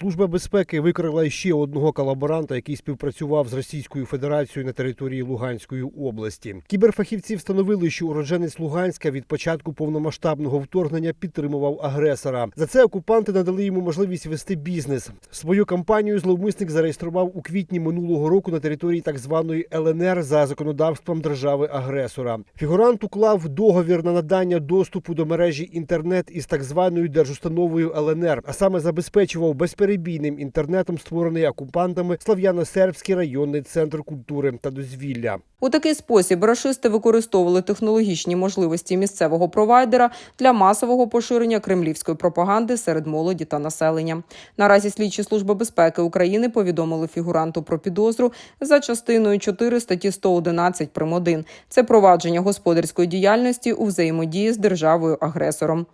Служба безпеки викрила ще одного колаборанта, який співпрацював з Російською Федерацією на території Луганської області. Кіберфахівці встановили, що уродженець Луганська від початку повномасштабного вторгнення підтримував агресора. За це окупанти надали йому можливість вести бізнес. Свою кампанію зловмисник зареєстрував у квітні минулого року на території так званої ЛНР за законодавством держави-агресора. Фігурант уклав договір на надання доступу до мережі інтернет із так званою держустановою ЛНР, а саме забезпечував безперебійним інтернетом створений окупантами Слав'яно-Сербський районний центр культури та дозвілля. У такий спосіб рашисти використовували технологічні можливості місцевого провайдера для масового поширення кремлівської пропаганди серед молоді та населення. Наразі слідчі служби безпеки України повідомили фігуранту про підозру за частиною 4 статті 111 прим. 1. Це провадження господарської діяльності у взаємодії з державою агресором.